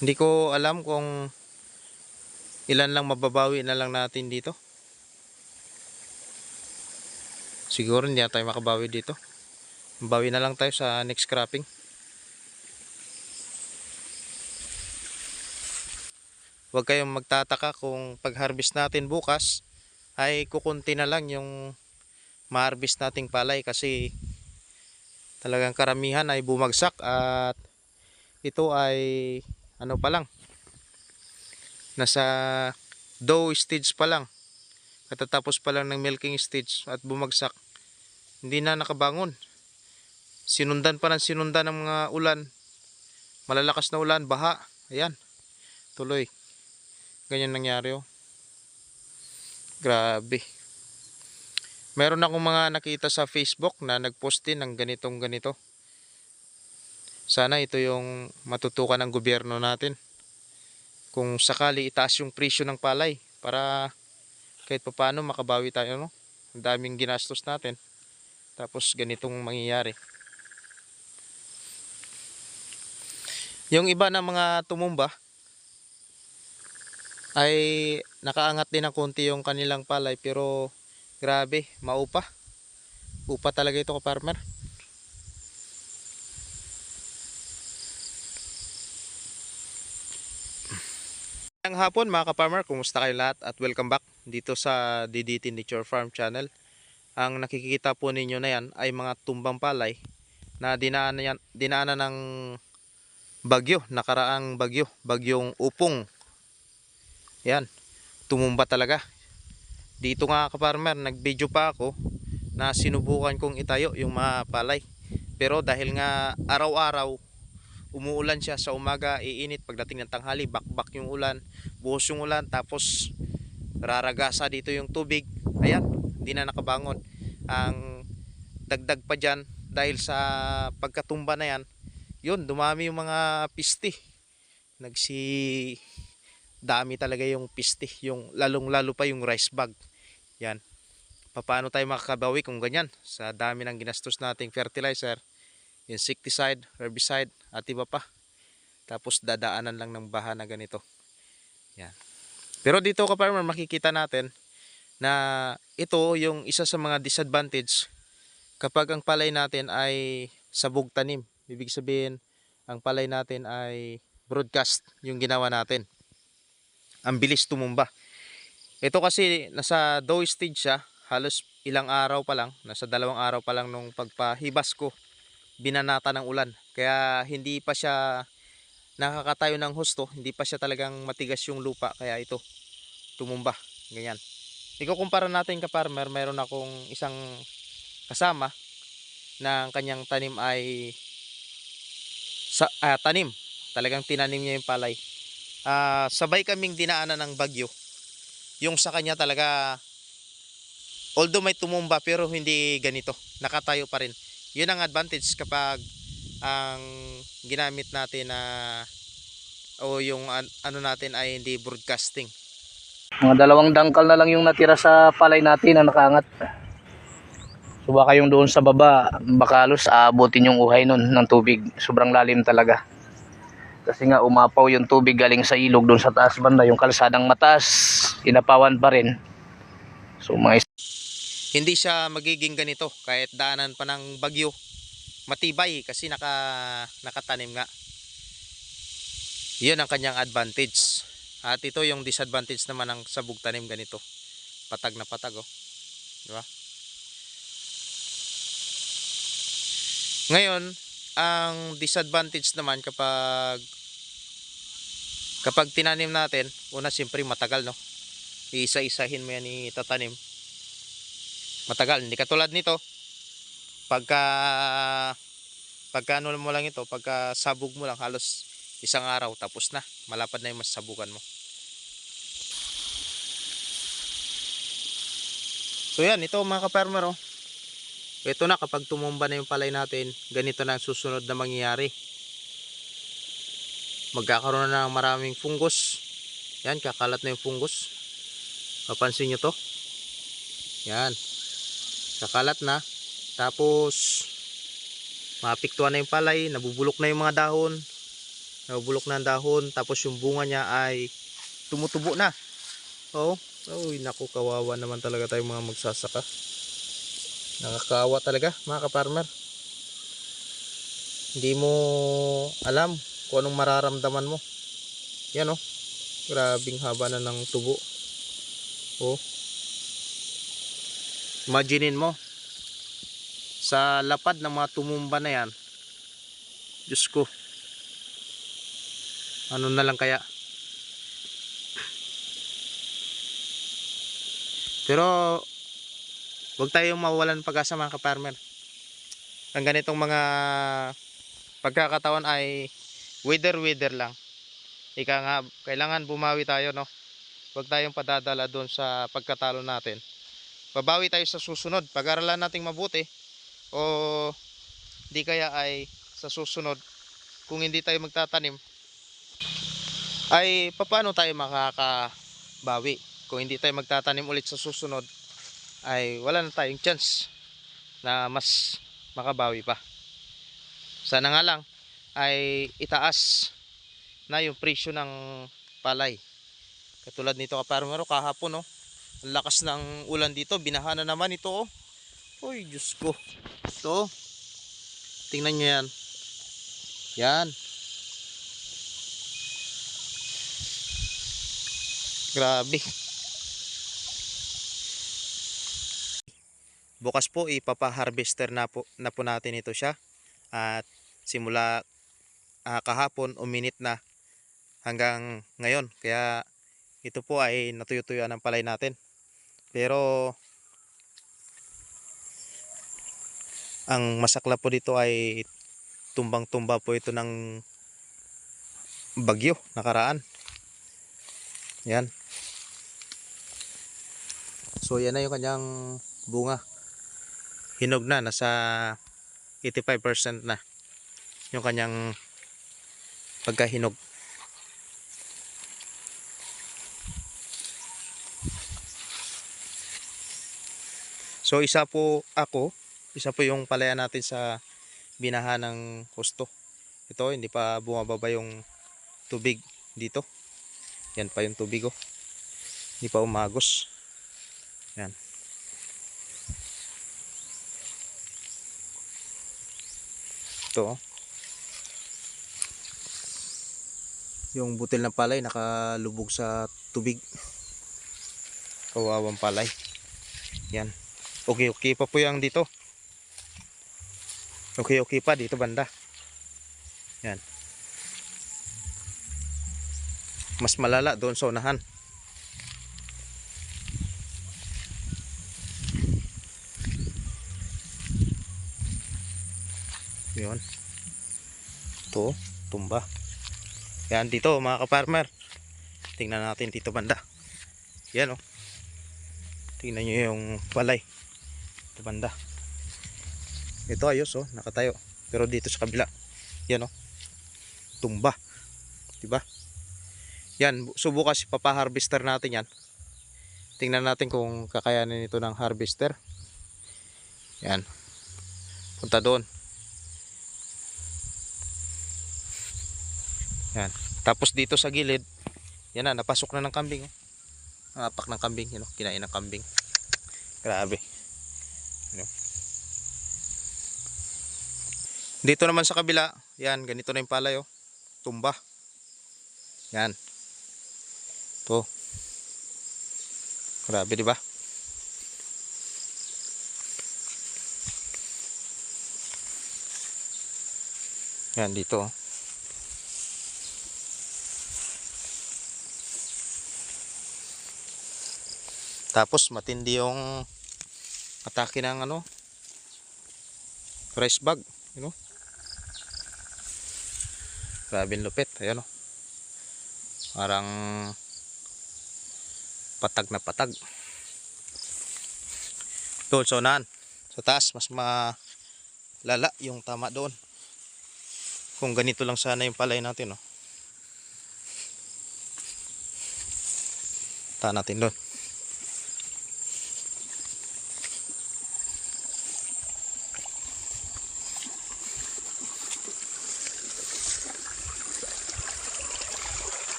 Hindi ko alam kung ilan lang mababawi na lang natin dito. Siguro hindi tayo makabawi dito. Bawi na lang tayo sa next cropping. Huwag kayong magtataka kung pag-harvest natin bukas ay kukunti na lang yung ma-harvest nating palay kasi talagang karamihan ay bumagsak at ito ay ano pa lang. Nasa dough stage pa lang. Katatapos pa lang ng milking stage at bumagsak. Hindi na nakabangon. Sinundan pa ng sinundan ng mga ulan. Malalakas na ulan baha. Ayan. Tuloy. Ganyan nangyari oh. Grabe. Meron akong mga nakita sa facebook na nagpost din ng ganitong ganito sana ito yung matutukan ng gobyerno natin. Kung sakali itaas yung presyo ng palay para kahit papaano makabawi tayo no. Ang daming ginastos natin. Tapos ganitong mangyayari. Yung iba na mga tumumba ay nakaangat din ng konti yung kanilang palay pero grabe, maupa. Upa talaga ito ka farmer. Hapon mga ka-farmer, kumusta kayo lahat at welcome back dito sa DDT Nature Farm Channel. Ang nakikita po ninyo na yan ay mga tumbang palay na dinaanan, yan, dinaanan ng bagyo, nakaraang bagyo, bagyong upong. Yan, tumumba talaga. Dito nga ka-farmer, nag-video pa ako na sinubukan kong itayo yung mga palay. Pero dahil nga araw-araw umuulan siya sa umaga, iinit pagdating ng tanghali, bakbak yung ulan, buhos yung ulan, tapos raragasa dito yung tubig. Ayan, hindi na nakabangon. Ang dagdag pa dyan, dahil sa pagkatumba na yan, yun, dumami yung mga pisti. Nagsi dami talaga yung pisti, yung lalong lalo pa yung rice bag. Yan. Paano tayo makakabawi kung ganyan? Sa dami ng ginastos nating fertilizer, insecticide, herbicide, at iba pa. Tapos dadaanan lang ng baha na ganito. Yan. Pero dito ka farmer makikita natin na ito yung isa sa mga disadvantage kapag ang palay natin ay sabog tanim. Ibig sabihin, ang palay natin ay broadcast yung ginawa natin. Ang bilis tumumba. Ito kasi nasa dough stage siya, halos ilang araw pa lang, nasa dalawang araw pa lang nung pagpahibas ko binanata ng ulan. Kaya hindi pa siya nakakatayo ng husto, hindi pa siya talagang matigas yung lupa. Kaya ito, tumumba. Ganyan. Ikukumpara natin ka farmer, meron akong isang kasama na ang kanyang tanim ay sa, ah, tanim. Talagang tinanim niya yung palay. Ah, sabay kaming dinaanan ng bagyo. Yung sa kanya talaga although may tumumba pero hindi ganito. Nakatayo pa rin yun ang advantage kapag ang ginamit natin na o yung an- ano natin ay hindi broadcasting. Mga dalawang dangkal na lang yung natira sa palay natin na nakaangat. So baka yung doon sa baba, baka halos aabutin yung uhay nun ng tubig. Sobrang lalim talaga. Kasi nga umapaw yung tubig galing sa ilog doon sa taas banda. Yung kalsadang mataas, inapawan pa rin. So mga Hindi siya magiging ganito kahit daanan pa ng bagyo. Matibay kasi naka nakatanim nga. Yun ang kanyang advantage. At ito yung disadvantage naman ng sabog tanim ganito. Patag na patag oh. Di ba? Ngayon, ang disadvantage naman kapag kapag tinanim natin, una siyempre matagal no. Iisa-isahin mo yan itatanim. Matagal, hindi katulad nito. Pagka pagka ano mo lang ito, pagka sabog mo lang halos isang araw tapos na. Malapad na yung masasabugan mo. So yan, ito mga ka-farmer oh. Ito na kapag tumumba na yung palay natin, ganito na ang susunod na mangyayari. Magkakaroon na ng maraming fungus. Yan, kakalat na yung fungus. Papansin nyo to. Yan. Kakalat na. Tapos, mapiktuan na yung palay, nabubulok na yung mga dahon. nabubulok na ang dahon tapos yung bunga niya ay tumutubo na oh Uy, naku, kawawa naman talaga tayong mga magsasaka. Nakakawa talaga, mga kaparmer. Hindi mo alam kung anong mararamdaman mo. Yan oh. Grabing haba na ng tubo. Oh. Imaginin mo. Sa lapad ng mga tumumba na yan. Diyos ko. Ano na lang kaya? Pero wag tayong mawalan pag-asa mga kaparmer. Ang ganitong mga pagkakatawan ay weather-weather lang. Ika nga, kailangan bumawi tayo, no? Huwag tayong padadala doon sa pagkatalo natin. Babawi tayo sa susunod. Pag-aralan nating mabuti o di kaya ay sa susunod kung hindi tayo magtatanim ay paano tayo makakabawi? Kung hindi tayo magtatanim ulit sa susunod ay wala na tayong chance na mas makabawi pa. Sana nga lang ay itaas na yung presyo ng palay. Katulad nito kaparmero kahapon no lakas ng ulan dito. Binaha na naman ito oh. Uy Diyos ko. Ito tingnan nyo yan. Yan. Grabe. Bukas po ipapa-harvester na po, na po natin ito siya. At simula ah, kahapon uminit na hanggang ngayon. Kaya ito po ay natuyutuyan ng palay natin pero ang masakla po dito ay tumbang-tumba po ito ng bagyo nakaraan. Yan. So yan na yung kanyang bunga. Hinog na nasa 85% na yung kanyang pagkahinog so isa po ako isa po yung palaya natin sa binaha ng husto. Ito hindi pa bumababa yung tubig dito. Yan pa yung tubig oh. Hindi pa umagos. Yan. Ito oh. yung butil ng palay nakalubog sa tubig. Kawawang palay. Yan okay okay pa po yung dito. Okay okay pa dito banda. Yan. Mas malala doon sa unahan. Yun. Ito tumba. Yan dito mga kaparmer tingnan natin dito banda. Yan oh. Tingnan nyo yung palay ito banda. Ito ayos oh nakatayo. Pero dito sa kabila yan oh. Tumba diba? Yan so bukas ipapaharvester natin yan. Tingnan natin kung kakayanin ito ng harvester. Yan. Punta doon. Yan. Tapos dito sa gilid yan na napasok na ng kambing oh. Napak ng kambing yun oh. kinain ng kambing. Grabe dito naman sa kabila yan ganito na yung palay oh. tumba yan to grabe di ba yan dito oh. Tapos matindi yung atake ng ano rice bag, you know. Grabe lupit, ayan oh. Parang patag na patag. Doon sa unahan. Sa taas mas malala yung tama doon. Kung ganito lang sana yung palay natin oh. Ta natin doon.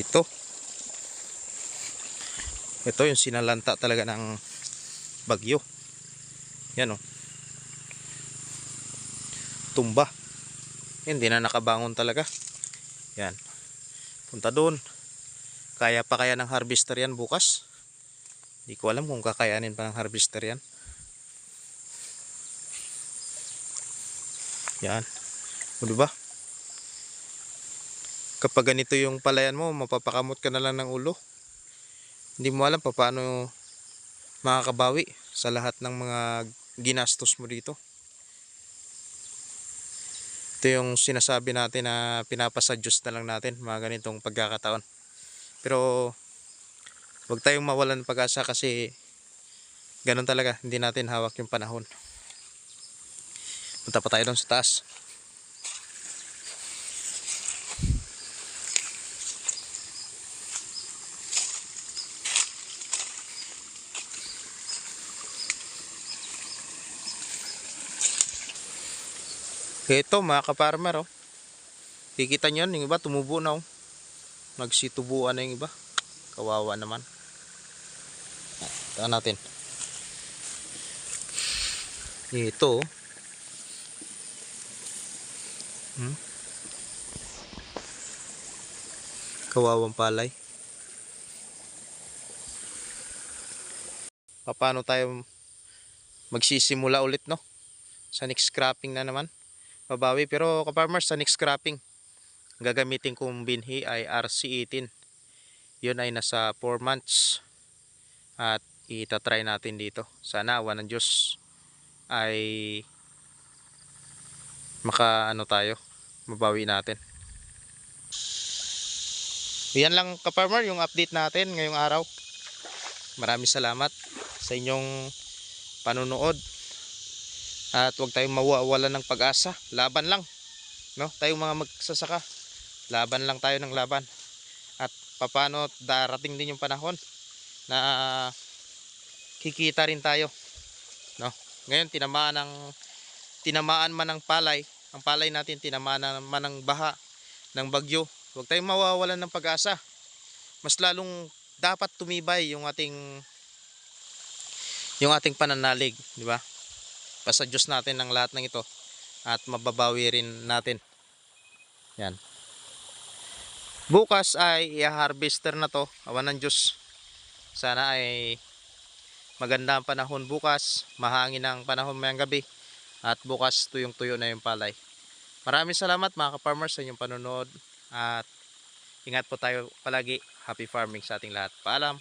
Ito. Ito yung sinalanta talaga ng bagyo. Yan oh. Tumba. Hindi na nakabangon talaga. Yan. Punta doon. Kaya pa kaya ng harvester yan bukas? Hindi ko alam kung kakayanin pa ng harvester yan. Yan. O diba? Kapag ganito yung palayan mo, mapapakamot ka na lang ng ulo. Hindi mo alam pa paano makakabawi sa lahat ng mga ginastos mo dito. Ito yung sinasabi natin na pinapasadyos na lang natin mga ganitong pagkakataon. Pero huwag tayong mawalan ng pag-asa kasi ganun talaga, hindi natin hawak yung panahon. Punta pa tayo doon sa taas. Ito mga kaparmer oh. Kikita nyo yun, yung iba tumubo na oh. Nagsitubuan na yung iba. Kawawa naman. Tingnan natin. Ito oh. Hmm? Kawawang palay. Paano tayo magsisimula ulit no? Sa next cropping na naman. Babawi pero kaparmers sa next cropping gagamitin kong binhi ay RC18. Yun ay nasa 4 months. At itatry natin dito. Sana awa ng Diyos ay maka ano tayo mabawi natin yan lang ka-farmer yung update natin ngayong araw maraming salamat sa inyong panunood at huwag tayong mawawala ng pag-asa. Laban lang no? Tayong mga magsasaka. Laban lang tayo ng laban. At papano darating din yung panahon na kikita rin tayo no? Ngayon tinamaan ng tinamaan man ng palay. Ang palay natin tinamaan naman ng baha ng bagyo. Huwag tayong mawawalan ng pag-asa. Mas lalong dapat tumibay yung ating yung ating pananalig di ba basta Diyos natin ang lahat ng ito at mababawi rin natin. Yan. Bukas ay i-harvester na to. Awan ng Diyos. Sana ay maganda ang panahon bukas. Mahangin ang panahon mayang gabi. At bukas tuyong tuyo na yung palay. Maraming salamat mga ka-farmers sa inyong panonood. At ingat po tayo palagi. Happy farming sa ating lahat. Paalam